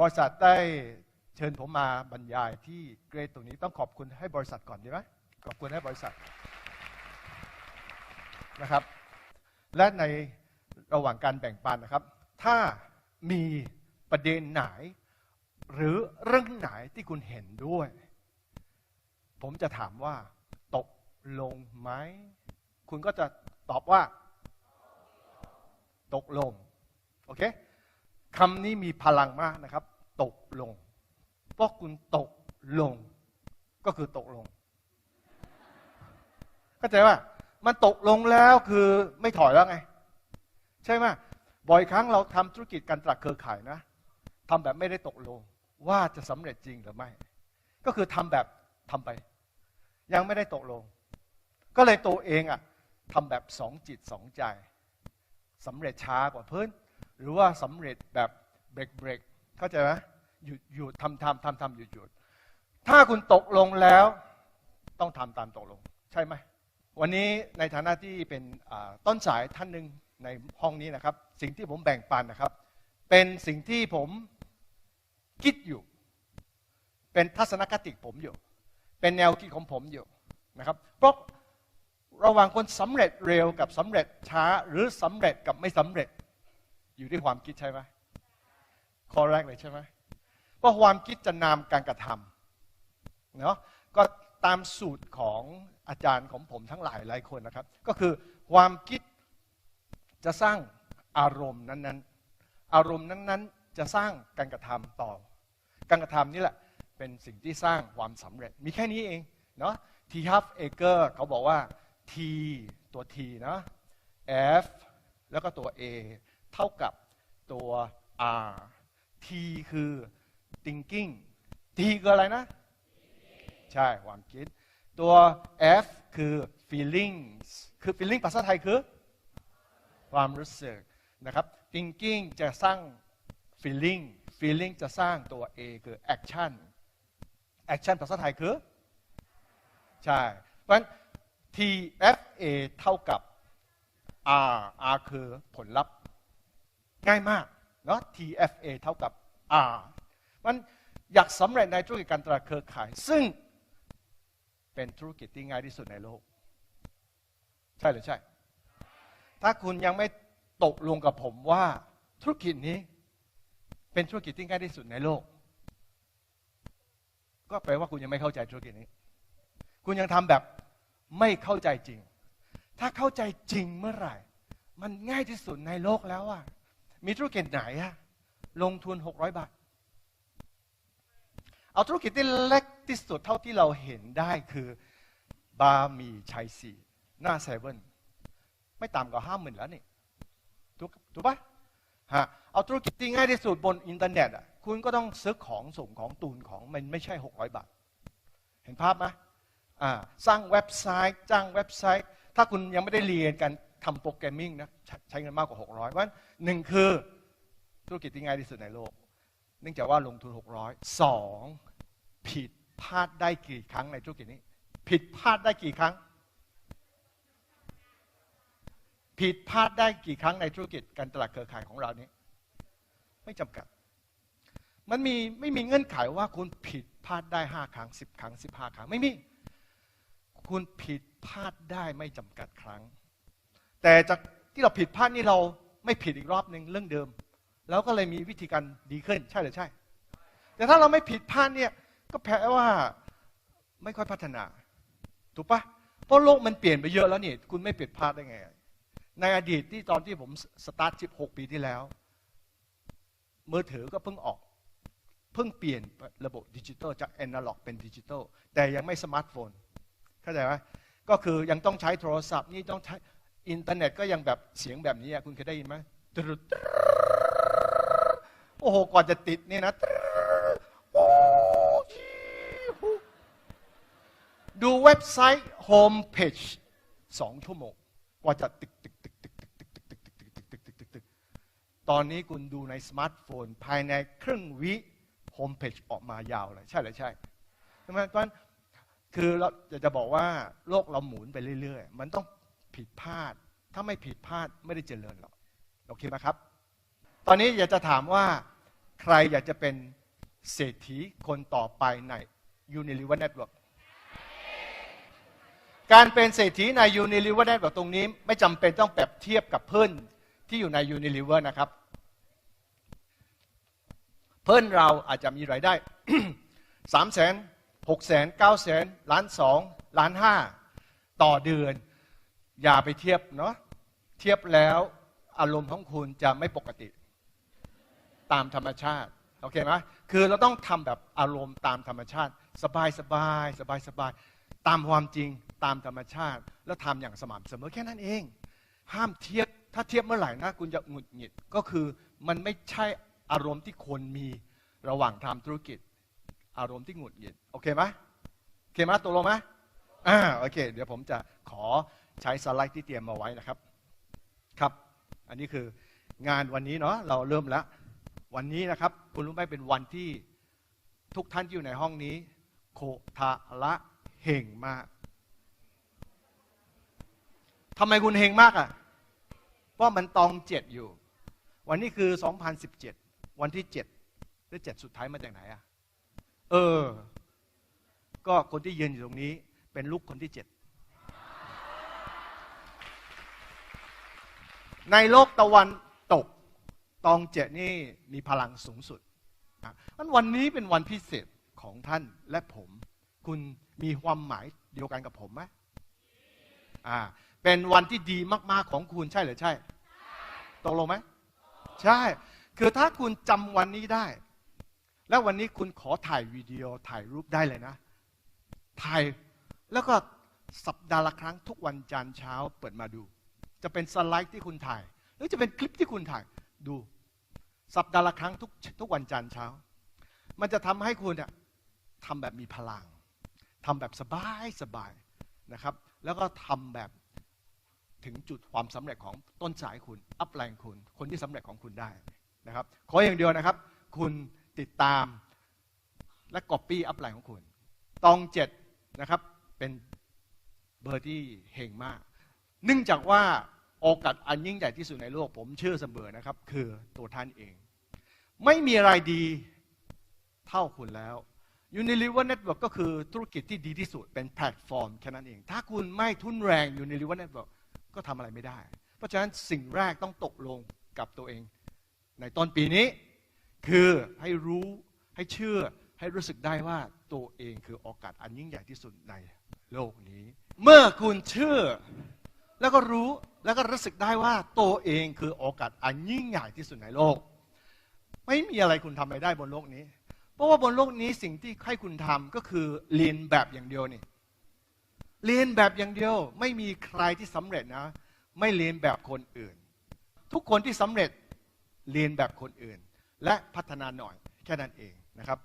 บริษัทได้เชิญผมมาบรรยายที่เกรดตรงนี้ต้องขอบคุณให้บริษัทก่อนดีไหมขอบคุณให้บริษัทนะครับ และในระหว่างการแบ่งปันนะครับ ถ้ามีประเด็นไหน หรือเรื่องไหนที่คุณเห็นด้วย ผมจะถามว่า ตกลงไหม คุณก็จะตอบว่า ตกลง โอเคคำนี้มีพลังมากนะครับ ตกลง เพราะคุณตกลง ก็คือตกลง เข้าใจว่า มันตกลงแล้วคือไม่ถอยแล้วไง ใช่ไหมบ่อยครั้งเราทำธุรกิจการตลาดเครือข่ายนะทำแบบไม่ได้ตกลง ว่าจะสำเร็จจริงหรือไม่ ก็คือทำแบบทำไป ยังไม่ได้ตกลง ก็เลยตัวเองอะทำแบบสองจิตสองใจสำเร็จช้ากว่าเพื่อนหรือว่าสำเร็จแบบเบรกเบรก เข้าใจไหมหยุดหยุดทำทำทำทำหยุดหยุดถ้าคุณตกลงแล้ว ต้องทำตามตกลง ใช่ไหมวันนี้ในฐานะที่เป็นต้นสายท่านหนึ่งในห้องนี้นะครับ สิ่งที่ผมแบ่งปันนะครับ เป็นสิ่งที่ผมคิดอยู่ เป็นทัศนคติผมอยู่ เป็นแนวคิดของผมอยู่นะครับ เพราะระหว่างคนสำเร็จเร็วกับสำเร็จช้า หรือสำเร็จกับไม่สำเร็จอยู่ที่ความคิดใช่ไหม ข้อแรกเลยใช่ไหมเพราความคิดจะนำการกระทำเนาะก็ตามสูตรของอาจารย์ของผมทั้งหลายหลายคนนะครับ ก็คือความคิดจะสร้างอารมณ์นั้นๆ อารมณ์นั้นๆ จะสร้างการกระทำต่อ การกระทำนี่แหละเป็นสิ่งที่สร้างความสำเร็จ มีแค่นี้เองเนาะ T half acre เขาบอกว่า T ตัว T นะ F แล้วก็ตัว A เท่ากับตัว R T คือ thinking T คืออะไรนะ ใช่ความคิด ตัว F คือ feelings คือ feeling ภาษาไทยคือ ความรู้สึกนะครับ thinking จะสร้าง feeling feeling จะสร้างตัว A คือ action action ภาษาไทยคือ ใช่ เพราะฉะนั้น TFA เท่ากับ R R คือผลลัพธ์ ง่ายมากเนาะ TFA เท่ากับ R มันอยากสำเร็จในธุรกิจการตลาดเครือข่าย ซึ่งเป็นธุรกิจที่ง่ายที่สุดในโลก ใช่หรือใช่ ถ้าคุณยังไม่ตกลงกับผมว่าธุรกิจนี้เป็นธุรกิจที่ง่ายที่สุดในโลก ก็แปลว่าคุณยังไม่เข้าใจธุรกิจนี้ คุณยังทำแบบไม่เข้าใจจริง ถ้าเข้าใจจริงเมื่อไหร่ มันง่ายที่สุดในโลกแล้วอะมีธุรกิจไหนอะ ลงทุน600บาท เอาธุรกิจที่เล็กที่สุดเท่าที่เราเห็นได้คือบาร์มีชัยสีหน้าเซเว่นไม่ต่ำกว่าห้าหมื่นแล้วนี่ถูกถูกปะฮะเอาธุรกิจที่ง่ายที่สุดบนอินเทอร์เน็ตอะคุณก็ต้องซื้อของส่งของตูนของมันไม่ใช่600บาท เห็นภาพไหมอ่าสร้างเว็บไซต์จ้างเว็บไซต์ ถ้าคุณยังไม่ได้เรียนการทำโปรแกรมมิ่งนะใช้ใช้เงินมากกว่า 600เพราะฉะนั้นหนึ่งคือ ธุรกิจที่ง่ายที่สุดในโลก เนื่องจากว่าลงทุน 600สองผิดพลาดได้กี่ครั้งในธุรกิจนี้ ผิดพลาดได้กี่ครั้ง ผิดพลาดได้กี่ครั้งในธุรกิจการตลาดเครือข่ายของเรานี้ ไม่จำกัด มันมีไม่มีเงื่อนไขว่าคุณผิดพลาดได้ห้าครั้งสิบครั้งสิบห้าครั้ง ไม่มี คุณผิดพลาดได้ไม่จำกัดครั้ง แต่จากที่เราผิดพลาดนี่เราไม่ผิดอีกรอบหนึ่งเรื่องเดิม แล้วก็เลยมีวิธีการดีขึ้น ใช่หรือใช่ แต่ถ้าเราไม่ผิดพลาดเนี่ยก็แปลว่าไม่ค่อยพัฒนา ถูกปะเพราะโลกมันเปลี่ยนไปเยอะแล้วนี่คุณไม่ผิดพลาดได้ไง ในอดีตที่ตอนที่ผมสตาร์ท16ปีที่แล้วมือถือก็เพิ่งออก เพิ่งเปลี่ยนระบบดิจิตอลจากแอนาล็อกเป็นดิจิตอลแต่ยังไม่สมาร์ทโฟนเข้าใจไหมก็คือยังต้องใช้โทรศัพท์นี่ต้องใช้อินเทอร์เน็ตก็ยังแบบเสียงแบบนี้คุณเคยได้ยินไหม โอ้โหกว่าจะติดนี่นะโอ้ดูเว็บไซต์โฮมเพจสองชั่วโมงกว่าจะตึกตึกตึกตึกตึกตึกตึกตึกตึกตึกตึกตึกตึกตึกตึกตอนนี้คุณดูในสมาร์ทโฟน ภายในครึ่งวิโฮมเพจออกมายาวเลย ใช่หรือใช่ใช่ไหมเพราะฉะนั้นคือเราจะจะบอกว่าโลกเราหมุนไปเรื่อย ๆ มันต้องผิดพลาด ถ้าไม่ผิดพลาดไม่ได้เจริญหรอก โอเคไหมครับ ตอนนี้อยากจะถามว่า ใครอยากจะเป็นเศรษฐีคนต่อไปใน Unilever Network การเป็นเศรษฐีใน Unilever Network ตรงนี้ ไม่จำเป็นต้องแบบเทียบกับเพื่อนที่อยู่ใน Unilever นะครับ เพื่อนเราอาจจะมีรายได้สามแสนหกแสนเก้าแสนล้านสองล้านห้าต่อเดือน อย่าไปเทียบเนาะเทียบแล้วอารมณ์ของคุณจะไม่ปกติ ตามธรรมชาติโอเคไหมคือเราต้องทำแบบอารมณ์ตามธรรมชาติ สบายสบายสบายสบายตามความจริงตามธรรมชาติ แล้วทำอย่างสม่ำเสมอแค่นั้นเอง ห้ามเทียบถ้าเทียบเมื่อไหร่นะคุณจะหงุดหงิดก็คือมันไม่ใช่อารมณ์ที่คนมีระหว่างทำธุรกิจ อารมณ์ที่หงุดหงิดโอเคไหมโอเคไหมตกลงไหมอ่าโอเค เดี๋ยวผมจะขอใช้สไลด์ที่เตรียมมาไว้นะครับครับ อันนี้คืองานวันนี้เนาะเราเริ่มแล้ว วันนี้นะครับคุณรู้ไหมเป็นวันที่ทุกท่านที่อยู่ในห้องนี้ โคทาละเห่งมากทำไมคุณเฮงมากอะ่ะ เพราะมันตองเจ็ดอยู่ วันนี้คือ 2017 วันที่เจ็ดหรือเจ็ดสุดท้ายมาจากไหนอะ่ะ เออ ก็คนที่ยืนอยู่ตรงนี้เป็นลูกคนที่เจ็ด ในโลกตะวัน ตองเจนี่มีพลังสูงสุดนะงั้นวันนี้เป็นวันพิเศษของท่านและผม คุณมีความหมายเดียวกันกับผมไหมอ่า เป็นวันที่ดีมาก ๆ ของคุณใช่หรือใช่ ตกลงไหม ใช่ คือถ้าคุณจำวันนี้ได้ แล้ววันนี้คุณขอถ่ายวิดีโอถ่ายรูปได้เลยนะ ถ่ายแล้วก็สัปดาห์ละครั้งทุกวันจันทร์เช้าเปิดมาดู จะเป็นสไลด์ที่คุณถ่าย หรือจะเป็นคลิปที่คุณถ่าย ดู สัปดาห์ละครั้งทุกทุกวันจันทร์เช้า มันจะทำให้คุณเนี่ยทำแบบมีพลังทำแบบสบายสบายนะครับ แล้วก็ทำแบบถึงจุดความสำเร็จของต้นสายคุณ อัพไลน์คุณ คนที่สำเร็จของคุณได้นะครับ ขออย่างเดียวนะครับ คุณติดตามและก๊อปปี้อัพไลน์ของคุณ ตองเจ็ดนะครับ เป็นเบอร์ที่เฮงมาก เนื่องจากว่า โอกาสอันยิ่งใหญ่ที่สุดในโลก ผมเชื่อเสมอนะครับ คือตัวท่านเอง ไม่มีอะไรดีเท่าคุณแล้ว Unilever Network ก็คือธุรกิจที่ดีที่สุดเป็นแพลตฟอร์มแค่นั้นเอง ถ้าคุณไม่ทุนแรง Unilever Network ก็ทำอะไรไม่ได้ เพราะฉะนั้นสิ่งแรกต้องตกลงกับตัวเอง ในต้นปีนี้ คือให้รู้ให้เชื่อให้รู้สึกได้ว่าตัวเองคือโอกาสอันยิ่งใหญ่ที่สุดในโลกนี้ เมื่อคุณเชื่อ แล้วก็รู้แล้วก็รู้สึกได้ว่าตัวเองคือโอกาสอันยิ่งใหญ่ที่สุดในโลก ไม่มีอะไรคุณทำไม่ได้บนโลกนี้ เพราะว่าบนโลกนี้สิ่งที่ให้คุณทำก็คือเรียนแบบอย่างเดียวนี่เรียนแบบอย่างเดียว ไม่มีใครที่สำเร็จนะ ไม่เรียนแบบคนอื่น ทุกคนที่สำเร็จเรียนแบบคนอื่น และพัฒนาหน่อยแค่นั้นเองนะครับ